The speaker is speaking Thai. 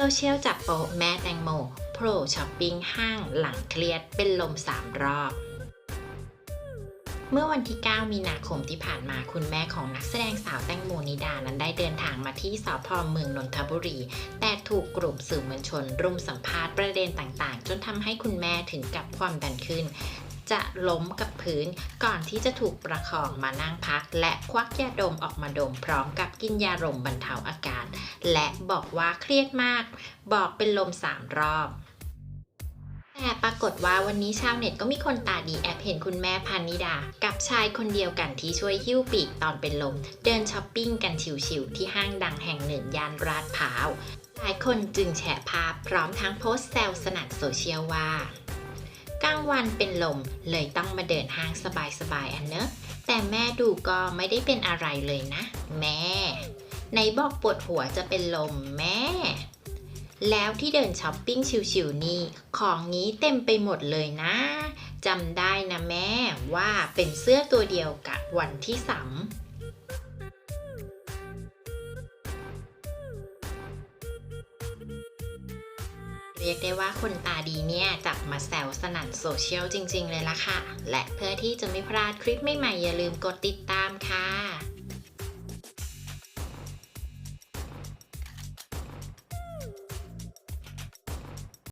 โซเชียลจับโปะแม่แตงโมโผล่ช้อปปิ้งห้างหลังเครียดเป็นลมสามรอบ เมื่อวันที่ 9 มีนาคมที่ผ่านมาคุณแม่ของนักแสดงสาวแตงโมนิดานั้นได้เดินทางมาที่สพเมืองนนทบุรี แต่ถูกกลุ่มสื่อมวลชน รุมสัมภาษณ์ประเด็นต่างๆ จนทำให้คุณแม่ถึงกับความดันขึ้น จะล้มกับพื้น ก่อนที่จะถูกประคองมานั่งพัก และควักยาดมออกมาดมพร้อมกับกินยาลมบรรเทาอาการ และบอกว่าเครียดมาก บอกเป็นลมสามรอบแต่ปรากฏว่าวันนี้ชาวเน็ตก็มีคนตาดีแอบเห็นคุณแม่พันนิดา กับชายคนเดียวกันที่ช่วยหิ้วปีกตอนเป็นลม เดินช้อปปิ้งกันชิวๆที่ห้างดังแห่งหนึ่งย่านราดพร้าว หลายคนจึงแชร์ภาพพร้อมทั้งโพสต์แซวสนั่นโซเชียลว่า กลางวันเป็นลมเลยต้องมาเดินห้างสบายๆอันเนอะแต่แม่ดูก็ไม่ได้เป็นอะไรเลยนะ แม่ไหนบอกปวดหัวจะเป็นลมแม่ แล้วที่เดินช้อปปิ้งชิวๆนี่ของนี้เต็มไปหมดเลยนะจำได้นะแม่ว่าเป็นเสื้อตัวเดียวกับวันที่สาม เรียกได้ว่าคนตาดีเนี่ยจับมาแซวสนั่นโซเชียลจริง ๆ เลยล่ะค่ะ และเพื่อที่จะไม่พลาดคลิปใหม่ๆอย่าลืมกดติดตามค่ะ